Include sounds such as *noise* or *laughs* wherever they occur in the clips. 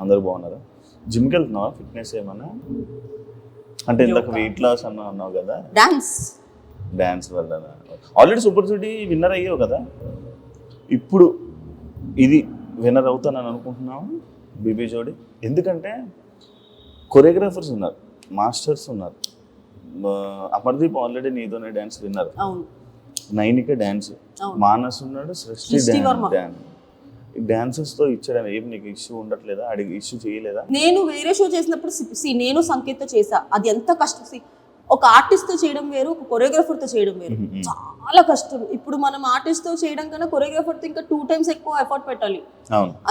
అందరూ బాగున్నారా? జిమ్కి వెళ్తున్నావా? ఫిట్నెస్ ఏమన్నా? అంటే ఇంతకు వెయిట్ లాస్ అన్నా అన్నావు కదా? డాన్స్ డ్యాన్స్ వల్ల ఆల్రెడీ సూపర్ సిటీ విన్నర్ అయ్యావు కదా? ఇప్పుడు ఇది విన్నర్ అవుతానని అనుకుంటున్నావు? బీబీ జోడి? ఎందుకంటే కొరియోగ్రాఫర్స్ ఉన్నారు మాస్టర్స్ ఉన్నారు. అమర్దీప్ ఆల్రెడీ నీతోనే డ్యాన్స్ విన్నారు అవును. నైనిక డ్యాన్స్. మానస్ ఉన్నాడు సృష్టి. డ్యాన్స్ డాన్సెస్తో ఇచ్చడం ఏం నీకు ఇష్యూ ఉండట్లేదా? అడిగి ఇష్యూ చేయలేదా? నేను వేరే షో చేసినప్పుడు సి నేను సంకేత్తో చేసా అది ఎంత కష్టం? see, ఒక artist తో చేయడం వేరు ఒక choreographer తో చేయడం వేరు. చాలా కష్టం. ఇప్పుడు మనం artist తో చేయడం కన్నా choreographer తో ఇంకా టూ టైమ్స్ ఎక్కువ ఎఫర్ట్ పెట్టాలి.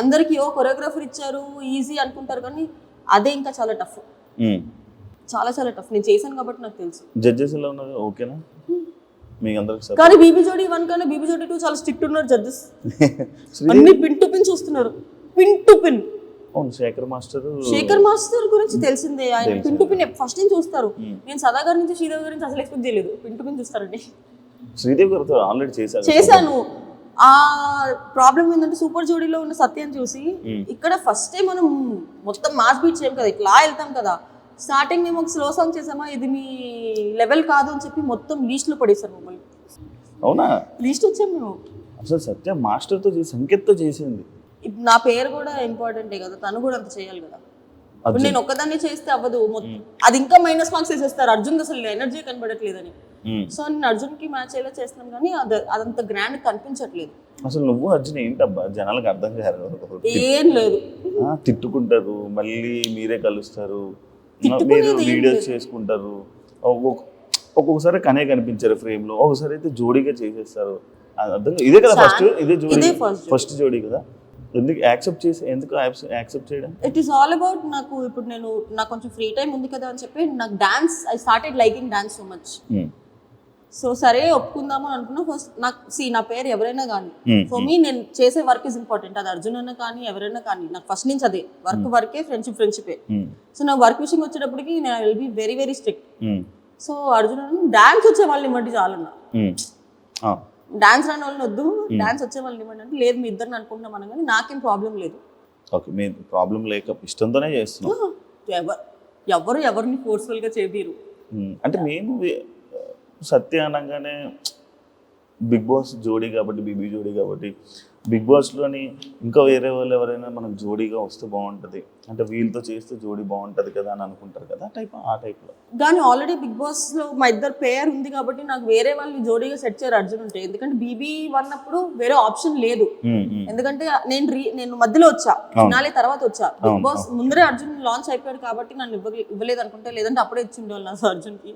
అందరికి ఓ కొరియోగ్రాఫర్ ఇచ్చారు ఈజీ అనుకుంటారు కానీ అదే ఇంకా చాలా టఫ్ చాలా చాలా టఫ్ నేను చేశాను కాబట్టి నాకు తెలుసు. జడ్జెస్ ఎలా ఉన్నారు? ఓకేనా మీకు అందరికి కానీ బీబీ జోడీ వన్ కన్నా బీబీ జోడీ టూ చాలా స్ట్రిక్ట్ ఉన్నారు జడ్జెస్. *laughs* అన్ని పిన్ టు పిన్ చూస్తున్నారు. పిన్ టు పిన్ అవును శేఖర్ మాస్టర్. శేఖర్ మాస్టర్ గురించి తెలిసిందే. ఆయన పిన్ టు పిన్ ఫస్ట్ నుంచి చూస్తారు. నేను సదా గారి నుంచి శ్రీదేవి గారి నుంచి అసలు ఎక్స్పెక్ట్ చేయలేదు. పిన్ టు పిన్ చూస్తారండి శ్రీదేవి గారితో ఆల్రెడీ చేశారు. చేశాను. ఆ ప్రాబ్లం ఏంటంటే సూపర్ జోడీలో ఉన్న సత్యం చూసి ఇక్కడ ఫస్ట్ టైం మనం మొత్తం మాస్ బీట్ చేయం కదా ఇట్లా వెళ్తాం కదా. స్టార్టింగ్ మేము ఒక స్లో సాంగ్ చేసామా ఇది మీ లెవెల్ కాదు అని చెప్పి మొత్తం లీస్ట్లో పడేశారు మమ్మల్ని. అవునా? లీస్ట్ వచ్చాం మేము. అసలు సత్య మాస్టర్తో చేసి సంకేత్తో చేసింది. ఇప్పుడు నా పేరు కూడా ఇంపార్టెంటే కదా తను కూడా అంత చేయాలి కదా. ఇప్పుడు నేను ఒక్కదాన్ని చేస్తే అవ్వదు మొత్తం. అది ఇంకా మైనస్ మార్క్స్ వేసేస్తారు అర్జున్ అసలు ఎనర్జీ కనబడట్లేదని. సో నేను అర్జున్కి మ్యాచ్ అయ్యేలా చేస్తున్నాం కానీ అది అదంత గ్రాండ్ కనిపించట్లేదు. అసలు నువ్వు అర్జున్ ఏంటబ్బా? జనాలకు అర్థం కాదు. ఏం లేదు. తిట్టుకుంటారు. మళ్ళీ మీరే కలుస్తారు. మీరు వీడియోస్ చేసుకుంటారు. ఒక్కొక్కసారి కనే కనిపించారు ఫ్రేమ్లో ఒకసారి అయితే జోడీగా చేసేస్తారు అర్థం. ఇదే కదా ఫస్ట్ ఇదే జోడీ. ఫస్ట్ జోడీ కదా ఎందుకు యాక్సెప్ట్ చేసి ఎందుకు యాక్సెప్ట్ చేయడం ఇట్ ఈస్ ఆల్ అబౌట్ నాకు ఇప్పుడు నేను నాకు కొంచెం ఫ్రీ టైం ఉంది కదా అని చెప్పి నాకు dance I started liking dance so much. So సరే ఒప్పుకుందాము అని అనుకున్నా ఫస్ట్ నాకు సి నా పేరు ఎవరైనా కానీ Hmm. ఫర్ మీ నేను చేసే వర్క్ ఇస్ ఇంపార్టెంట్ అది అర్జున్ అన్న కానీ ఎవరైనా కానీ నాకు ఫస్ట్ నుంచి అదే వర్క్ వర్కే ఫ్రెండ్షిప్ ఫ్రెండ్షిపే. సో నా వర్క్ విషయం వచ్చేటప్పటికి నేను will be very very strict. So Arjun అన్న డాన్స్ వచ్చే వాళ్ళని ఇవ్వండి చాలన్నా. డాన్స్ రాని వాళ్ళని వద్దు డాన్స్ వచ్చే వాళ్ళని ఇవ్వండి అంటే లేదు మీ ఇద్దరిని అనుకుంటున్నాం మనం కానీ నాకేం ప్రాబ్లం లేదు. ఓకే మీ ప్రాబ్లం లేక ఇష్టంతోనే చేస్తున్నాం. ఎవరు ఎవరు ఎవరిని ఫోర్స్ఫుల్గా చేపిరు మ్మ్. అంటే మేము సత్య అనగానే బిగ్ బాస్ జోడీ కాబట్టి బీబీ జోడీ కాబట్టి బిగ్ బాస్లోని ఇంకా వేరే వాళ్ళు ఎవరైనా మనకు జోడీగా వస్తే బాగుంటుంది. అంటే వీళ్ళతో చేస్తే జోడీ బాగుంటుంది కదా అని అనుకుంటారు కదా టైప్ ఆ టైప్లో కానీ ఆల్రెడీ బిగ్ బాస్లో మా ఇద్దరు పేర్ ఉంది కాబట్టి నాకు వేరే వాళ్ళని జోడీగా సెట్ చేయరు అర్జున్ ఉంటే. ఎందుకంటే బీబీ వన్ అప్పుడు వేరే ఆప్షన్ లేదు. ఎందుకంటే నేను రీ నేను మధ్యలో వచ్చా ఫినాలే తర్వాత వచ్చా. బిగ్ బాస్ ముందరే అర్జున్ లాంచ్ అయిపోయాడు కాబట్టి నన్ను ఇవ్వలే ఇవ్వలేదు అనుకుంటే లేదంటే అప్పుడే ఇచ్చి ఉండేవాళ్ళు నా అర్జున్కి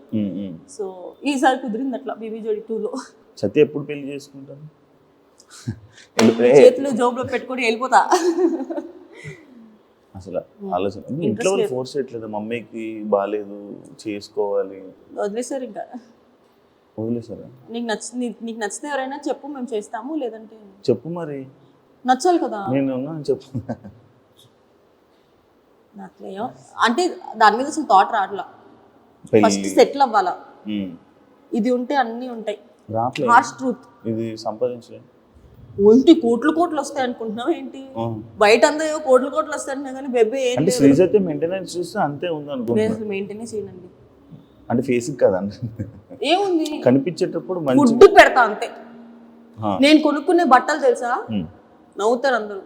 సో ఈసారి కుదిరింది అట్లా బీబీ జోడీ టూ లో. సత్య ఎప్పుడు పెళ్ళి చేసుకుంటారు? చేతులు జోబులో పెట్టుకొని వెళ్ళిపోతా. అసలు ఆలోచన. ఇంట్లో వాళ్ళు ఫోర్స్ చేయట్లేదు? మమ్మీకి బాగాలేదు చేసుకోవాలి. వదిలేసారు ఇంకా. వదిలేసారా నీకు నచ్చింది నీకు నచ్చితే ఎవరైనా చెప్పు మేము చేస్తాము లేదంటే చెప్పు మరి. నచ్చాలి కదా. నేను ఉన్నాను చెప్పు. నాకేమో అంటే దాని మీద అసలు థాట్ రావట్లా ఫస్ట్ సెటిల్ అవ్వాలా. ఇది ఉంటే అన్నీ ఉంటాయి. రావట్లేదు హార్ష్ ట్రూత్ ఇది సంపాదించలే ఒంటి కోట్లు కోట్లు వస్తాయి అనుకుంటున్నావు ఏంటి. బయట అంతా ఏవో కోట్లు కోట్లు వస్తాయి కానీ బెబ్బే ఏం అంటే శ్రీజ్ అయితే మెయింటెనెన్స్ చూస్తే అంతే ఉంది అనుకుంటా లేదు మెయింటైన్ చేయండి అంటే ఫేసింగ్ కదా? ఏముంది? కనిపించేటప్పుడు మంచి ఫుడ్ పెడతా అంతే. నేను కొనుక్కునే బట్టలు తెలుసా. నవ్వుతారు అందరూ.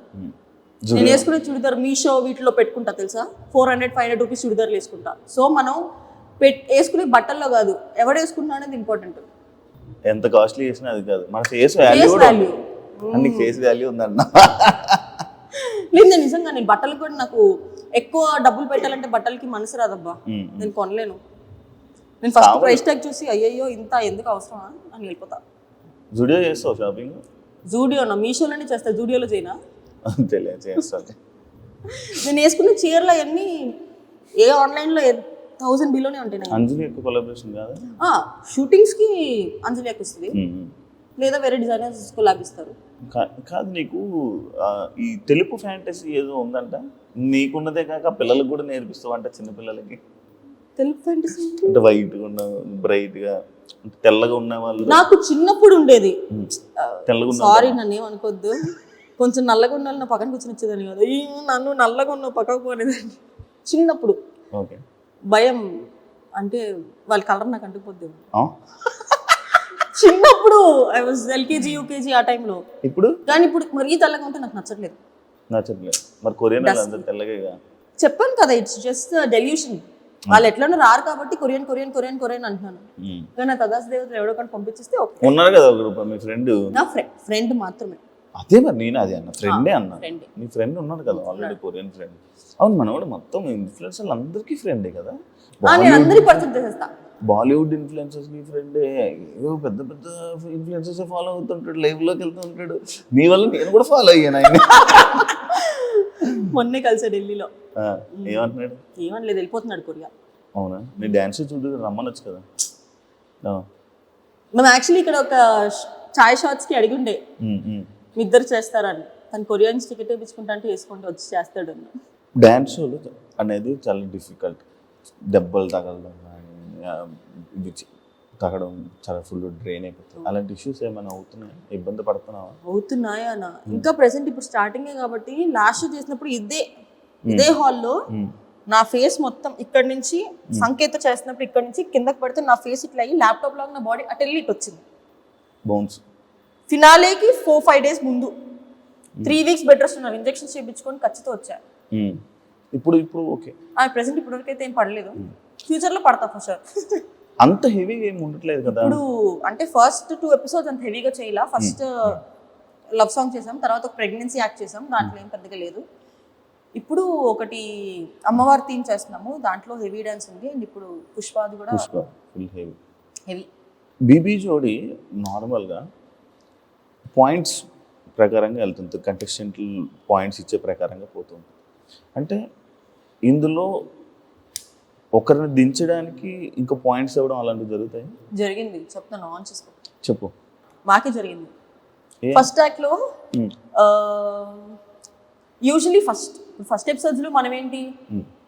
నేను వేసుకునే చుడిదార్ మీషో వీటిలో పెట్టుకుంటా తెలుసా? Four hundred five hundred rupees చుడిదార్లు వేసుకుంటా. సో మనం పెట్ వేసుకునే బట్టల్లో కాదు. ఎవడు వేసుకుంటున్నా అనేది ఇంపార్టెంట్ ఎంత కాస్ట్లీ చేసినా అది కాదు. మన ఫేస్ వాల్యూ అన్ని ఫేస్ వాల్యూ ఉందన్న. లేదు నేను నిజంగా నేను బట్టలకు కూడా నాకు ఎక్కువ డబ్బులు పెట్టాలంటే బట్టలకి మనసు రాదబ్బా. నేను కొనలేను. నేను ఫస్ట్ ప్రైస్ ట్యాగ్ చూసి అయ్యయ్యో ఇంత ఎందుకు అవసరమా అని వెళ్ళిపోతా. జుడియో చేస్తావు షాపింగ్ జూడియోనా మీషోలోనే చేస్తా జూడియోలో చేయనా? చేస్తాను నేను వేసుకున్న చీరలు అవన్నీ ఏ ఆన్లైన్లో థౌసండ్ బిలోనే ఉంటాయి అంజలి యొక్క కొలాబరేషన్ కాదా? షూటింగ్స్కి అంజలి వస్తుంది. మ్మ్. లేదా వేరే డిజైనర్స్ లాభిస్తారు? కా- కాదు నీకు ఈ తెలుపు ఫ్యాంటసీ ఏదో ఉందంట? నీకున్నదే కాక పిల్లలకు కూడా నేర్పిస్తావు అంట చిన్నపిల్లలకి. తెలుగు ఫ్యాంటసీ అంటే? వైట్గా ఉన్న బ్రైట్గా తెల్లగా ఉన్న వాళ్ళు. నాకు చిన్నప్పుడు ఉండేది. తెల్లగా సారీ నన్ను ఏమనుకోవద్దు కొంచెం నల్లగా ఉన్న వాళ్ళు నా పక్కన కూర్చొని వచ్చేదాన్ని కదా. ఈ నన్ను నల్లగా ఉన్న పక్కకు పోనేదాన్ని. చిన్నప్పుడు. ఓకే. భయం. అంటే వాళ్ళ కలర్ నాకు అంటుకుపోద్ది. చిన్నప్పుడు ఐ వాజ్ ఎల్కేజీ యూకేజీ ఆ టైంలో ఇప్పుడు? కానీ ఇప్పుడు మరీ తెల్లగా ఉంటే నాకు నచ్చట్లేదు. నచ్చట్లేదు. మరి కొరియన్ అందరు తెల్లగా. చెప్పాను కదా ఇట్స్ జస్ట్ డెల్యూషన్ వాళ్ళు ఎట్లనో రారు కాబట్టి కొరియన్ కొరియన్ కొరియన్ కొరియన్ అంటున్నాను. మ్మ్. కానీ నా తదాస్ దేవతలు ఎవడో కానీ పంపించేస్తే ఓకే. ఉన్నారు కదా ఒక రూపాయి మీ ఫ్రెండ్ నా ఫ్రెండ్ ఫ్రెండ్ మాత్రమే. అదే మరి నేను అదే అన్న. ఫ్రెండే అన్న. ఫ్రెండ్ నీ ఫ్రెండ్ ఉన్నాడు కదా ఆల్రెడీ కొరియన్ ఫ్రెండ్ అవును మనవాడు మొత్తం ఇన్ఫ్లుయెన్సర్లు అందరికీ ఫ్రెండే కదా. నేను అందరి పరిచయం చేసేస్తా. బాలీవుడ్ ఇన్ఫ్లుయెన్సర్స్ నీ ఫ్రెండే ఏవో పెద్ద పెద్ద ఇన్ఫ్లుయెన్సర్స్ ఫాలో అవుతుంటాడు లైవ్లోకి వెళ్తూ ఉంటాడు. నీ వల్ల నేను కూడా ఫాలో అయ్యాను ఆయన. మొన్నే కలిసా ఢిల్లీలో. ఏమంటున్నాడు? ఏమనలేదు వెళ్ళిపోతున్నాడు కొరియా అవునా? నీ డ్యాన్స్ చూడు రమ్మనొచ్చు కదా. మేము యాక్చువల్లీ ఇక్కడ ఒక చాయ్ షాట్స్కి అడిగి ఉండే. మీ ఇద్దరు చేస్తారని. తను కొరియన్స్ టికెట్ వేయించుకుంటా అంటే వేసుకుంటూ వచ్చి చేస్తాడు డ్యాన్స్ అనేది చాలా డిఫికల్ట్ దెబ్బలు తగలడం తగడం చాలా ఫుల్ డ్రైన్ అయిపోతుంది. అలాంటి ఇష్యూస్ ఏమైనా అవుతున్నాయి? ఇబ్బంది పడుతున్నావా? అవుతున్నాయా అన్న ఇంకా ప్రెసెంట్ ఇప్పుడు స్టార్టింగే కాబట్టి లాస్ట్ షో చేసినప్పుడు ఇదే ఇదే హాల్లో నా ఫేస్ మొత్తం ఇక్కడ నుంచి సంకేత చేసినప్పుడు ఇక్కడ నుంచి కిందకి పడితే నా ఫేస్ ఇట్లా అయ్యి ల్యాప్టాప్ లాగా నా బాడీ అటు వెళ్ళి ఇటు వచ్చింది. బౌన్స్ ఫినాలేకి ఫోర్ ఫైవ్ డేస్ ముందు. త్రీ వీక్స్ బెడ్ రెస్ట్ ఉన్నారు ఇంజెక్షన్స్ చేయించుకొని ఖచ్చితంగా వచ్చా. ఉమ్. ఇప్పుడు ఇప్పుడు ఓకే ఆ ప్రెసెంట్ ఇప్పటివరకు అయితే ఏం పడలేదు. ఫ్యూచర్లో పడతా ఫర్ షూర్ అంత హెవీగా ఏమి ఉండట్లేదు కదా. ఇప్పుడు అంటే ఫస్ట్ టూ ఎపిసోడ్స్ అంత హెవీగా చేయాల. ఫస్ట్ లవ్ సాంగ్ చేసాం తర్వాత ఒక ప్రెగ్నెన్సీ యాక్ట్ చేసాం దాంట్లో ఏం పెద్దగా లేదు. ఇప్పుడు ఒకటి అమ్మవారి థీమ్ చేస్తున్నాము దాంట్లో హెవీ డాన్స్ ఉంది అండ్ ఇప్పుడు పుష్పాది కూడా ఫుల్ హెవీ హెవీ బీబీ జోడి నార్మల్గా పాయింట్స్ ప్రకారంగా వెళ్తుంది కంటెస్టెంట్ పాయింట్స్ ఇచ్చే ప్రకారంగా పోతుంది. అంటే ఇందులో ఒకరిని దించడానికి ఇంకా పాయింట్స్ ఇవ్వడం అలాంటివి జరుగుతాయి? జరిగింది. చెప్తాను ఆన్ చేసుకో. చెప్పు. మాకే జరిగింది? ఫస్ట్ యాక్ట్లో ఉమ్, యూజువలీ ఫస్ట్ ఫస్ట్ ఎపిసోడ్స్లో మనం ఏంటి?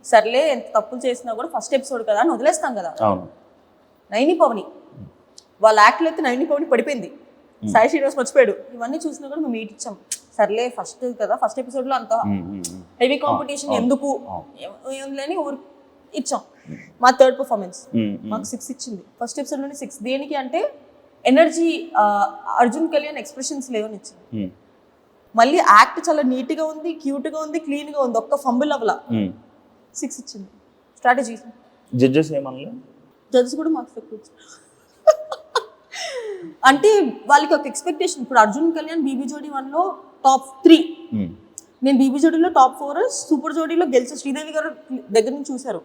సర్లే ఎంత తప్పులు చేసినా కూడా ఫస్ట్ ఎపిసోడ్ కదా అని వదిలేస్తాం కదా. నైని పవని. వాళ్ళ యాక్ట్లో అయితే నైని పవని పడిపోయింది. సాయి శ్రీనివాస్ మర్చిపోయాడు. ఇవన్నీ చూసినా కూడా మేము మీట్ ఇచ్చాం సర్లే ఫస్ట్ కదా ఫస్ట్ ఎపిసోడ్లో అంత ఉమ్, ఉమ్, ఉమ్. హెవీ కాంపిటీషన్ ఎందుకు. ఏముందని ఊరు. ఇచ్చాం. మా థర్డ్ పర్ఫార్మెన్స్. మాకు సిక్స్ ఇచ్చింది. ఫస్ట్ ఎపిసోడ్లోనే సిక్స్ దేనికి అంటే ఎనర్జీ అర్జున్ కళ్యాణ్ ఎక్స్ప్రెషన్స్ లేవని ఇచ్చింది. మళ్ళీ యాక్ట్ చాలా నీట్గా ఉంది క్యూట్గా ఉంది క్లీన్గా ఉంది. ఒక్క ఫంబుల్ అవ్వలా. ఉమ్. సిక్స్ ఇచ్చింది. స్ట్రాటజీ జడ్జెస్ ఏమనలే? జడ్జెస్ కూడా మార్క్స్ ఎక్కువ *laughs* అంటే వాళ్ళకి ఒక ఎక్స్పెక్టేషన్ ఇప్పుడు అర్జున్ కళ్యాణ్ బీబీ జోడీ వన్లో టాప్ త్రీ నేను బీబీ జోడీలో టాప్ ఫోర్ సూపర్ జోడీలో గెలిచే శ్రీదేవి గారు దగ్గర నుంచి చూశారు.